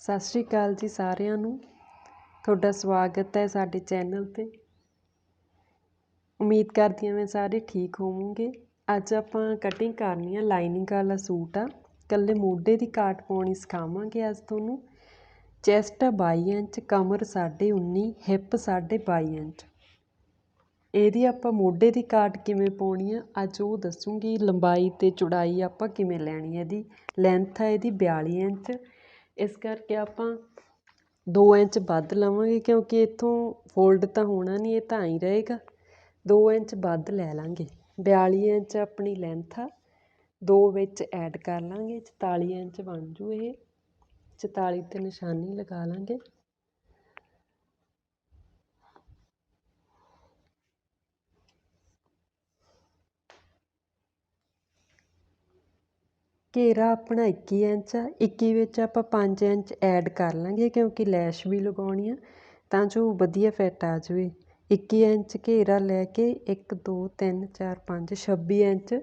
ਸਤਿ ਸ਼੍ਰੀ ਅਕਾਲ ਜੀ ਸਾਰਿਆਂ ਨੂੰ। ਤੁਹਾਡਾ ਸਵਾਗਤ ਹੈ ਸਾਡੇ ਚੈਨਲ 'ਤੇ। ਉਮੀਦ ਕਰਦੀ ਹਾਂ ਮੈਂ ਸਾਰੇ ਠੀਕ ਹੋਵੋਗੇ। ਅੱਜ ਆਪਾਂ ਕਟਿੰਗ ਕਰਨੀ ਆ ਲਾਈਨਿੰਗ ਵਾਲਾ ਸੂਟ ਆ। ਕੱਲੇ ਮੋਢੇ ਦੀ ਕਾਟ ਪਾਉਣੀ ਸਿਖਾਵਾਂਗੇ ਅੱਜ ਤੁਹਾਨੂੰ। ਚੈਸਟ 22 ਇੰਚ, ਕਮਰ 19.5 ਹਿੱਪ 22 ਇੰਚ। ਇਹਦੀ ਆਪਾਂ ਮੋਢੇ ਦੀ ਕਾਟ ਕਿਵੇਂ ਪਾਉਣੀ ਆ, ਅੱਜ ਉਹ ਦੱਸੂਗੀ। ਲੰਬਾਈ ਤੇ ਚੌੜਾਈ ਆਪਾਂ ਕਿਵੇਂ ਲੈਣੀ ਹੈ ਇਹਦੀ। ਲੈਂਥ ਹੈ ਇਹਦੀ 42 ਇੰਚ। ਇਸ ਕਰਕੇ ਆਪਾਂ ਦੋ ਇੰਚ ਵੱਧ ਲਵਾਂਗੇ, ਕਿਉਂਕਿ ਇੱਥੋਂ ਫੋਲਡ ਤਾਂ ਹੋਣਾ ਨਹੀਂ, ਇਹ ਤਾਂ ਹੀ ਰਹੇਗਾ। ਦੋ ਇੰਚ ਵੱਧ ਲੈ ਲਾਂਗੇ। 42 ਇੰਚ ਆਪਣੀ ਲੈਂਥ ਆ। ਦੋ ਵਿੱਚ ਐਡ ਕਰ ਲਾਂਗੇ। 44 ਇੰਚ ਬਣ ਜੂ ਇਹ। 44 ਤੇ ਨਿਸ਼ਾਨੀ ਲਗਾ ਲਾਂਗੇ। ਘੇਰਾ ਆਪਣਾ 21 ਇੰਚ ਆ 21 ਵਿੱਚ ਆਪਾਂ ਪੰਜ ਇੰਚ ਐਡ ਕਰ ਲਾਂਗੇ ਕਿਉਂਕਿ ਲੈਸ਼ ਵੀ ਲਗਾਉਣੀ ਆ, ਤਾਂ ਜੋ ਵਧੀਆ ਫਿੱਟ ਆ ਜਾਵੇ। 21 ਇੰਚ ਘੇਰਾ ਲੈ ਕੇ 1 2 3 4 5 26 ਇੰਚ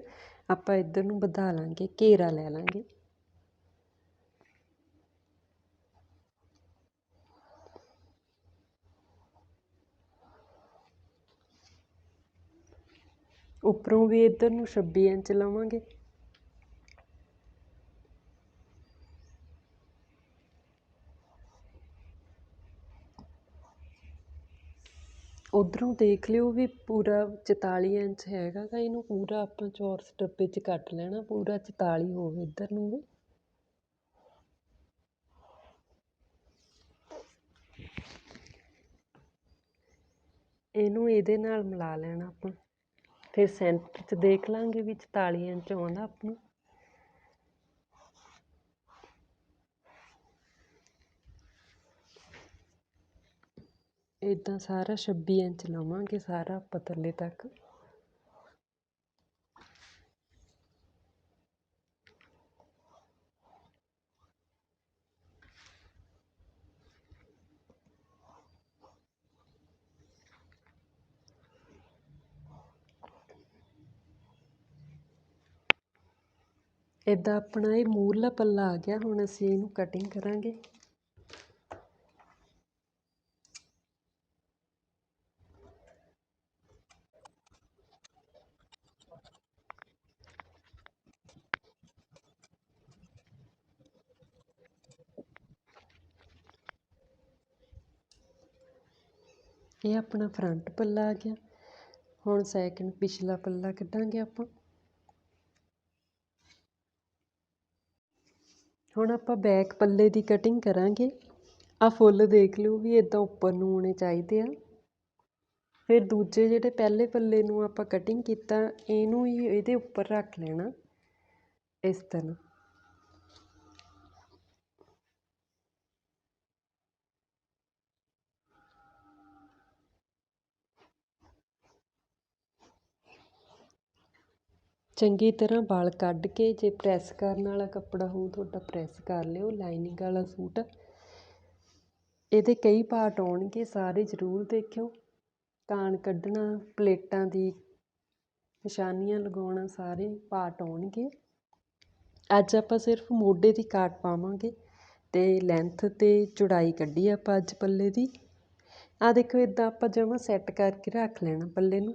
ਆਪਾਂ ਇੱਧਰ ਨੂੰ ਵਧਾ ਲਾਂਗੇ, ਘੇਰਾ ਲੈ ਲਾਂਗੇ। ਉੱਪਰੋਂ ਵੀ ਇੱਧਰ ਨੂੰ 26 ਇੰਚ ਲਵਾਂਗੇ। ਉਧਰੋਂ ਦੇਖ ਲਿਓ ਵੀ ਪੂਰਾ 44 ਇੰਚ ਹੈਗਾ ਗਾ, ਇਹਨੂੰ ਪੂਰਾ ਆਪਾਂ ਚੌਰਸ ਡੱਬੇ 'ਚ ਕੱਟ ਲੈਣਾ, ਪੂਰਾ 44 ਹੋਵੇ ਇੱਧਰ ਨੂੰ ਵੀ। ਇਹਨੂੰ ਇਹਦੇ ਨਾਲ ਮਿਲਾ ਲੈਣਾ ਆਪਾਂ। ਫਿਰ ਸੈਂਟਰ 'ਚ ਦੇਖ ਲਾਂਗੇ ਵੀ 44 ਇੰਚ ਆਉਂਦਾ ਆਪਣਾ ਇੱਦਾਂ ਸਾਰਾ 26 ਇੰਚ ਲਵਾਂਗੇ ਸਾਰਾ ਪਤਲੇ ਤੱਕ। ਇੱਦਾਂ ਆਪਣਾ ਇਹ ਮੂਰਲਾ ਪੱਲਾ ਆ ਗਿਆ, ਹੁਣ ਅਸੀਂ ਇਹਨੂੰ ਕਟਿੰਗ ਕਰਾਂਗੇ। ਇਹ ਆਪਣਾ ਫਰੰਟ ਪੱਲਾ ਆ ਗਿਆ। ਹੁਣ ਸੈਕਿੰਡ ਪਿਛਲਾ ਪੱਲਾ ਕੱਢਾਂਗੇ ਆਪਾਂ। ਹੁਣ ਆਪਾਂ ਬੈਕ ਪੱਲੇ ਦੀ ਕਟਿੰਗ ਕਰਾਂਗੇ। ਆ ਫੁੱਲ ਦੇਖ ਲਿਓ ਵੀ ਇਦਾਂ ਉੱਪਰ ਨੂੰ ਹੋਣੇ ਚਾਹੀਦੇ ਆ। ਫਿਰ ਦੂਜੇ ਜਿਹੜੇ ਪਹਿਲੇ ਪੱਲੇ ਨੂੰ ਆਪਾਂ ਕਟਿੰਗ ਕੀਤਾ, ਇਹਨੂੰ ਹੀ ਇਹਦੇ ਉੱਪਰ ਰੱਖ ਲੈਣਾ। ਇਸ ਤਰ੍ਹਾਂ। ਚੰਗੀ ਤਰ੍ਹਾਂ ਵਾਲ ਕੱਢ ਕੇ ਜੇ ਪ੍ਰੈਸ ਕਰਨ ਵਾਲਾ ਕੱਪੜਾ ਹੋਊ, ਤੁਹਾਡਾ ਪ੍ਰੈਸ ਕਰ ਲਿਓ, ਲਾਈਨਿੰਗ ਵਾਲਾ ਸੂਟ। ਇਹਦੇ ਕਈ ਪਾਰਟ ਆਉਣਗੇ, ਸਾਰੇ ਜ਼ਰੂਰ ਦੇਖਿਓ। ਕਾਣ ਕੱਢਣਾ, ਪਲੇਟਾਂ ਦੀ ਨਿਸ਼ਾਨੀਆਂ ਲਗਾਉਣਾ, ਸਾਰੇ ਪਾਰਟ ਆਉਣਗੇ। ਅੱਜ ਆਪਾਂ ਸਿਰਫ ਮੋਢੇ ਦੀ ਕਾਟ ਪਾਵਾਂਗੇ ਤੇ ਲੈਂਥ ਤੇ ਚੌੜਾਈ ਕੱਢੀ ਆਪਾਂ ਅੱਜ ਪੱਲੇ ਦੀ। ਆ ਦੇਖੋ ਇਦਾਂ ਆਪਾਂ ਜਮਾ ਸੈੱਟ ਕਰਕੇ ਰੱਖ ਲੈਣਾ ਪੱਲੇ ਨੂੰ।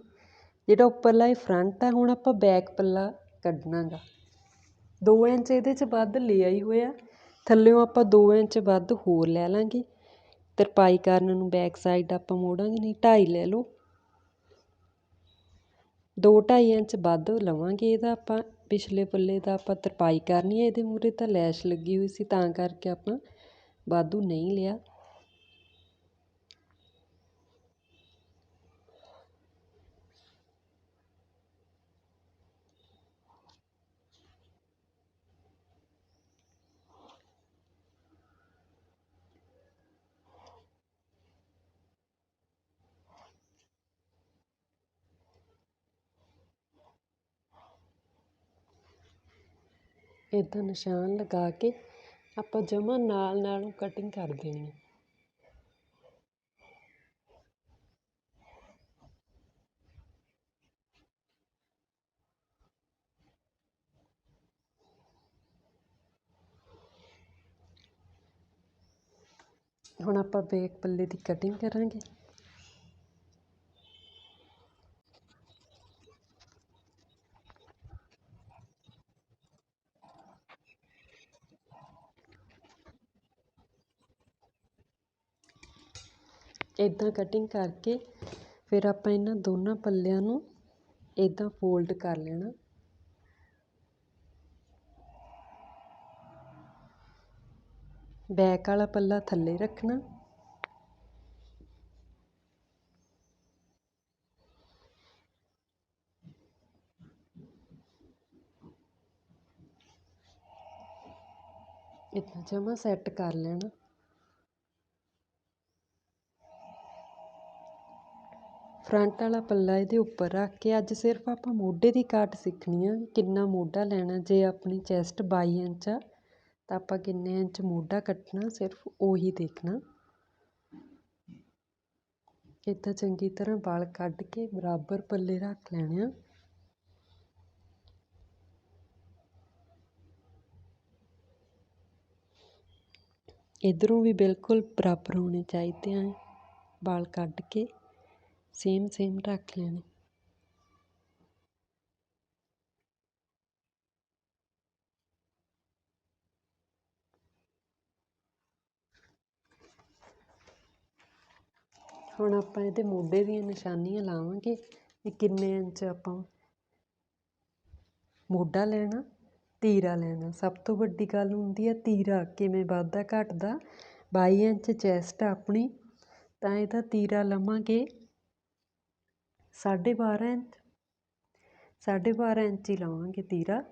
ਜਿਹੜਾ ਉੱਪਰਲਾ ਇਹ ਫਰੰਟ ਆ, ਹੁਣ ਆਪਾਂ ਬੈਕ ਪੱਲਾ ਕੱਢਣਾ ਗਾ ਦੋ ਇੰਚ ਇਹਦੇ 'ਚ ਵੱਧ ਲਿਆ ਹੀ ਹੋਇਆ। ਥੱਲਿਓਂ ਆਪਾਂ ਦੋ ਇੰਚ ਵੱਧ ਹੋਰ ਲੈ ਲਾਂਗੇ। ਤਰਪਾਈ ਕਰਨ ਨੂੰ ਬੈਕ ਸਾਈਡ ਆਪਾਂ ਮੋੜਾਂਗੇ, ਨਹੀਂ ਢਾਈ ਲੈ ਲਓ। 2.5 ਇੰਚ ਵੱਧ ਲਵਾਂਗੇ ਇਹਦਾ ਆਪਾਂ। ਪਿਛਲੇ ਪੱਲੇ ਦਾ ਆਪਾਂ ਤਰਪਾਈ ਕਰਨੀ ਹੈ ਇਹਦੇ ਮੂਰੇ ਤਾਂ ਲੈਸ਼ ਲੱਗੀ ਹੋਈ ਸੀ, ਤਾਂ ਕਰਕੇ ਆਪਾਂ ਵਾਧੂ ਨਹੀਂ ਲਿਆ। ਇੱਦਾਂ ਨਿਸ਼ਾਨ ਲਗਾ ਕੇ ਆਪਾਂ ਜਮਾ ਨਾਲ ਨਾਲ ਕਟਿੰਗ ਕਰ ਦੇਣੀ ਹੈ ਹੁਣ ਆਪਾਂ ਬੇਕ ਪੱਲੇ ਦੀ ਕਟਿੰਗ ਕਰਾਂਗੇ। ਇੱਦਾਂ ਕਟਿੰਗ ਕਰਕੇ ਫਿਰ ਆਪਾਂ ਇਹਨਾਂ ਦੋਨਾਂ ਪੱਲਿਆਂ ਨੂੰ ਇੱਦਾਂ ਫੋਲਡ ਕਰ ਲੈਣਾ। ਬੈਕ ਵਾਲਾ ਪੱਲਾ ਥੱਲੇ ਰੱਖਣਾ। ਇतना ਜਮਾ ਸੈੱਟ ਕਰ ਲੈਣਾ। ਫਰੰਟ ਵਾਲਾ ਪੱਲਾ ਇਹਦੇ ਉੱਪਰ ਰੱਖ ਕੇ ਅੱਜ ਸਿਰਫ ਆਪਾਂ ਮੋਢੇ ਦੀ ਕਾਟ ਸਿੱਖਣੀ ਆ ਕਿੰਨਾ ਮੋਢਾ ਲੈਣਾ ਜੇ ਆਪਣੀ ਚੈਸਟ ਬਾਈ ਇੰਚ ਆ, ਤਾਂ ਆਪਾਂ ਕਿੰਨੇ ਇੰਚ ਮੋਢਾ ਕੱਟਣਾ ਸਿਰਫ ਉਹੀ ਦੇਖਣਾ। ਇੱਦਾਂ ਚੰਗੀ ਤਰ੍ਹਾਂ ਵਾਲ ਕੱਢ ਕੇ ਬਰਾਬਰ ਪੱਲੇ ਰੱਖ ਲੈਣੇ ਆ। ਇਧਰੋਂ ਵੀ ਬਿਲਕੁਲ ਬਰਾਬਰ ਹੋਣੇ ਚਾਹੀਦੇ ਆ ਵਾਲ ਕੱਢ ਕੇ। ਸੇਮ ਸੇਮ ਰੱਖ ਲੈਣੇ ਹੁਣ ਆਪਾਂ ਇਹਦੇ ਮੋਢੇ ਦੀਆਂ ਨਿਸ਼ਾਨੀਆਂ ਲਾਵਾਂਗੇ ਵੀ ਕਿੰਨੇ ਇੰਚ ਆਪਾਂ ਮੋਢਾ ਲੈਣਾ, ਤੀਰਾ ਲੈਣਾ। ਸਭ ਤੋਂ ਵੱਡੀ ਗੱਲ ਹੁੰਦੀ ਹੈ ਤੀਰਾ ਕਿਵੇਂ ਵੱਧਦਾ ਘਟਦਾ। 22 ਇੰਚ ਚੈਸਟ ਆਪਣੀ, ਤਾਂ ਇਹਦਾ ਤੀਰਾ ਲਵਾਂਗੇ। ਸਾਢੇ 12 ਇੰਚ, ਸਾਢੇ 12 ਇੰਚ ਹੀ ਲਾਵਾਂਗੇ ਤੀਰਾ।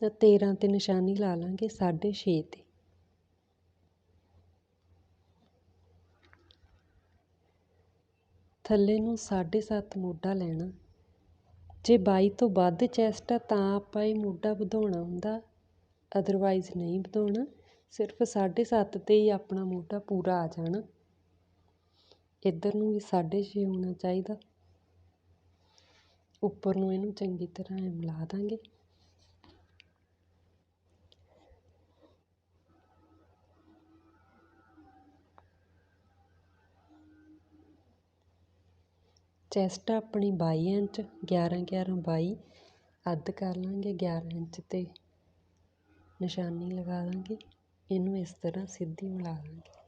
ਤਾਂ 13 ਤੇ ਨਿਸ਼ਾਨੀ ਲਾ ਲਾਂਗੇ ਸਾਢੇ 6 ਤੇ। ਥੱਲੇ ਨੂੰ ਸਾਢੇ 7 ਮੋਢਾ ਲੈਣਾ। ਜੇ ਬਾਈ ਤੋਂ ਵੱਧ ਚੈਸਟ ਆ ਤਾਂ ਆਪਾਂ ਇਹ ਮੋਢਾ ਵਧਾਉਣਾ ਹੁੰਦਾ ਅਦਰਵਾਈਜ਼ ਨਹੀਂ ਵਧਾਉਣਾ। ਸਿਰਫ ਸਾਢੇ ਸੱਤ ਤੇ ਹੀ ਆਪਣਾ ਮੋਢਾ ਪੂਰਾ ਆ ਜਾਣਾ। ਇੱਧਰ ਨੂੰ ਵੀ ਸਾਢੇ ਛੇ ਹੋਣਾ ਚਾਹੀਦਾ। ਉੱਪਰ ਨੂੰ ਇਹਨੂੰ ਚੰਗੀ ਤਰ੍ਹਾਂ ਐਂ ਮਿਲਾ ਦਾਂਗੇ। ਚੈਸਟ ਆਪਣੀ ਬਾਈ ਇੰਚ 11 11 22 ਅੱਧ ਕਰ ਲਵਾਂਗੇ 11 ਇੰਚ ਤੇ ਨਿਸ਼ਾਨੀ ਲਗਾ ਦਾਂਗੇ ਇਹਨੂੰ ਇਸ ਤਰ੍ਹਾਂ ਸਿੱਧੀ ਮਿਲਾ ਦਾਂਗੇ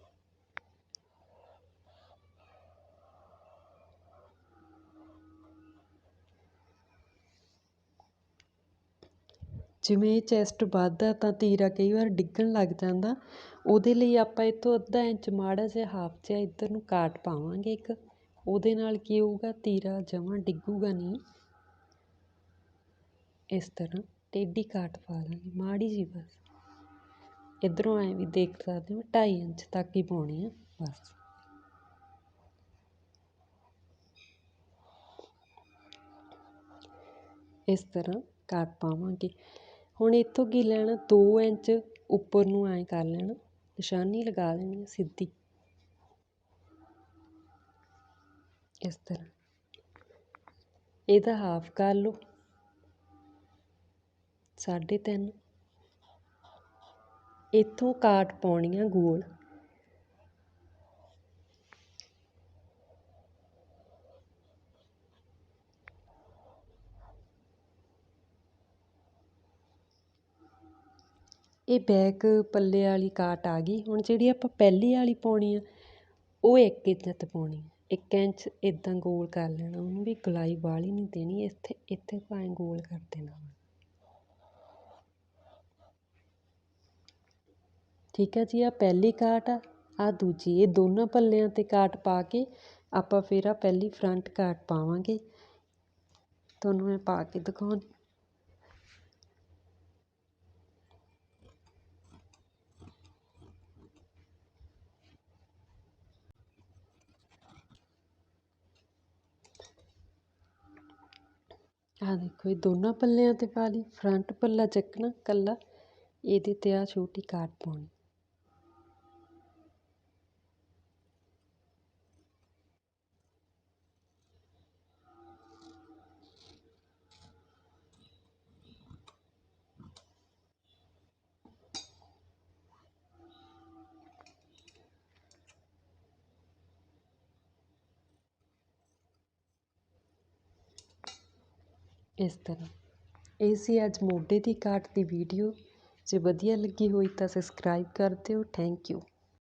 ਜਿਵੇਂ ਇਹ ਚੈਸਟ ਵੱਧਦਾ ਤਾਂ ਤੀਰਾ ਕਈ ਵਾਰ ਡਿੱਗਣ ਲੱਗ ਜਾਂਦਾ। ਉਹਦੇ ਲਈ ਆਪਾਂ ਇੱਥੋਂ ਅੱਧਾ ਇੰਚ ਮਾੜਾ ਜਿਹਾ ਹਾਫ ਜਿਹਾ ਇੱਧਰ ਨੂੰ ਕਾਟ ਪਾਵਾਂਗੇ ਇੱਕ। ਉਹਦੇ ਨਾਲ ਕੀ ਹੋਊਗਾ? ਤੀਰਾ ਜਮਾਂ ਡਿੱਗੂਗਾ ਨਹੀਂ। ਇਸ ਤਰ੍ਹਾਂ ਟੇਢੀ ਕਾਟ ਪਾ ਦਾਂਗੇ ਮਾੜੀ ਜਿਹੀ ਬਸ। ਇਧਰੋਂ ਐਂ ਵੀ ਦੇਖ ਸਕਦੇ ਹੋ 2.5 ਇੰਚ ਤੱਕ ਹੀ ਪਾਉਣੀ ਆ, ਬਸ। ਇਸ ਤਰ੍ਹਾਂ ਕਾਟ ਪਾਵਾਂਗੇ। ਹੁਣ ਇੱਥੋਂ ਕੀ ਲੈਣਾ? 2 ਇੰਚ ਉੱਪਰ ਨੂੰ ਐਂ ਕਰ ਲੈਣਾ। ਨਿਸ਼ਾਨੀ ਲਗਾ ਲੈਣੀ ਸਿੱਧੀ। ਇਸ ਤਰ੍ਹਾਂ। ਇਹਦਾ ਹਾਫ ਕਰ ਲਓ। ਸਾਢੇ ਤਿੰਨ। ਇੱਥੋਂ ਕਾਟ ਪਾਉਣੀ ਆ ਗੋਲ। ਇਹ ਬੈਕ ਪੱਲੇ ਵਾਲੀ ਕਾਟ ਆ ਗਈ। ਹੁਣ ਜਿਹੜੀ ਆਪਾਂ ਪਹਿਲੀ ਵਾਲੀ ਪਾਉਣੀ ਆ, ਉਹ ਇੱਕ ਇੰਚ ਪਾਉਣੀ ਇੱਕ ਇੰਚ ਇੱਦਾਂ ਗੋਲ ਕਰ ਲੈਣਾ ਉਹਨੂੰ ਵੀ ਗਲਾਈ ਵਾਲੀ ਨਹੀਂ ਦੇਣੀ, ਇੱਥੇ ਇੱਥੇ ਭਾਵੇਂ ਗੋਲ ਕਰ ਦੇਣਾ ਠੀਕ ਹੈ ਜੀ ਆ ਪਹਿਲੀ ਕਾਟ ਆ ਆ ਦੂਜੀ, ਇਹ ਦੋਨਾਂ ਪੱਲਿਆਂ ਤੇ ਕਾਟ ਪਾ ਕੇ ਆਪਾਂ ਫਿਰ ਆ ਪਹਿਲੀ ਫਰੰਟ ਕਾਟ ਪਾਵਾਂਗੇ। ਤੁਹਾਨੂੰ ਮੈਂ ਪਾ ਕੇ ਦਿਖਾਉਣੀ ਆਹ ਦੇਖੋ ਇਹ ਦੋਨਾਂ ਪੱਲਿਆਂ ਤੇ ਪਾ ਲਈ ਫਰੰਟ ਪੱਲਾ ਚੱਕਣਾ ਇਕੱਲਾ, ਇਹਦੇ ਤੇ ਆਹ ਛੋਟੀ ਕਾਟ ਪਾਉਣੀ। ਇਸ ਤਰ੍ਹਾਂ। ਇਹ ਸੀ ਅੱਜ ਮੋਢੇ ਦੀ ਘਾਟ ਦੀ ਵੀਡੀਓ ਜੇ ਵਧੀਆ ਲੱਗੀ ਹੋਈ ਤਾਂ ਸਬਸਕ੍ਰਾਈਬ ਕਰ ਦਿਓ। Thank you